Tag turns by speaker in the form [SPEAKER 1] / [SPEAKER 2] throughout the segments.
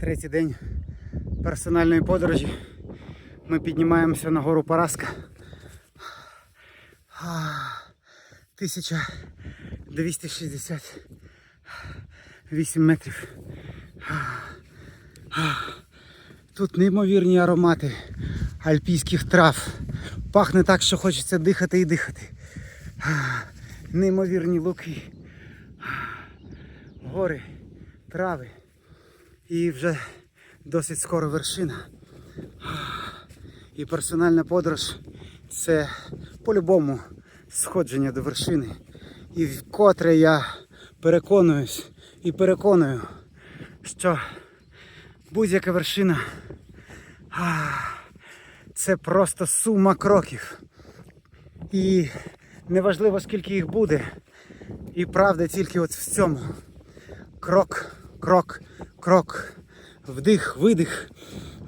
[SPEAKER 1] Третій день персональної подорожі. Ми піднімаємося на гору Параска. 1268 метрів. Тут неймовірні аромати альпійських трав. Пахне так, що хочеться дихати і дихати. Неймовірні луки, гори, трави. І вже досить скоро вершина. І персональна подорож це по-любому сходження до вершини. І вкотре я переконуюсь і переконую, що будь-яка вершина це просто сума кроків. І неважливо скільки їх буде. І правда тільки от в цьому. Крок, крок, крок, вдих, видих.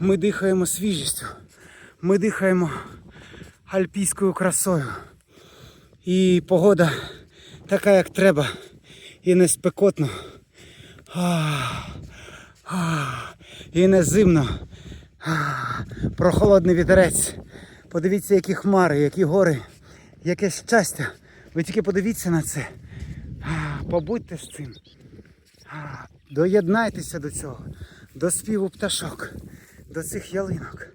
[SPEAKER 1] Ми дихаємо свіжістю. Ми дихаємо альпійською красою. І погода така, як треба. І не спекотно. А, а, і не зимно. А, прохолодний вітерець. Подивіться, які хмари, які гори, яке щастя. Ви тільки подивіться на це. А, побудьте з цим. А, Доєднайтеся до цього, до співу пташок, до цих ялинок,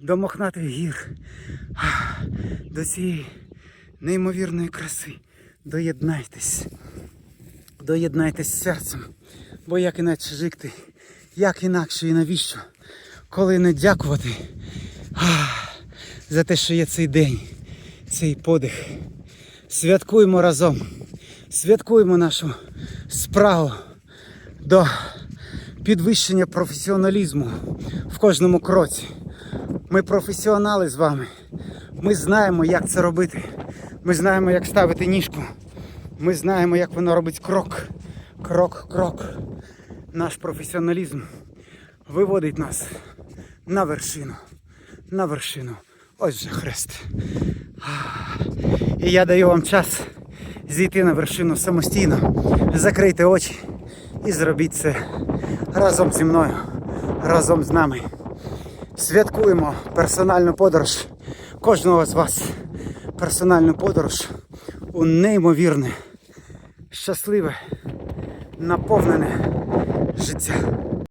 [SPEAKER 1] до мохнатих гір, до цієї неймовірної краси. Доєднайтесь. Доєднайтесь серцем. Бо як інакше жити, як інакше і навіщо, коли не дякувати за те, що є цей день, цей подих. Святкуємо разом. Святкуємо нашу справу до підвищення професіоналізму в кожному кроці. Ми професіонали з вами. Ми знаємо, як це робити. Ми знаємо, як ставити ніжку. Ми знаємо, як воно робить крок. Крок, крок. Наш професіоналізм виводить нас на вершину. На вершину. Ось же хрест. І я даю вам час зійти на вершину самостійно, закрийте очі і зробіть це разом зі мною, разом з нами. Святкуємо персональну подорож кожного з вас. Персональну подорож у неймовірне, щасливе, наповнене життя.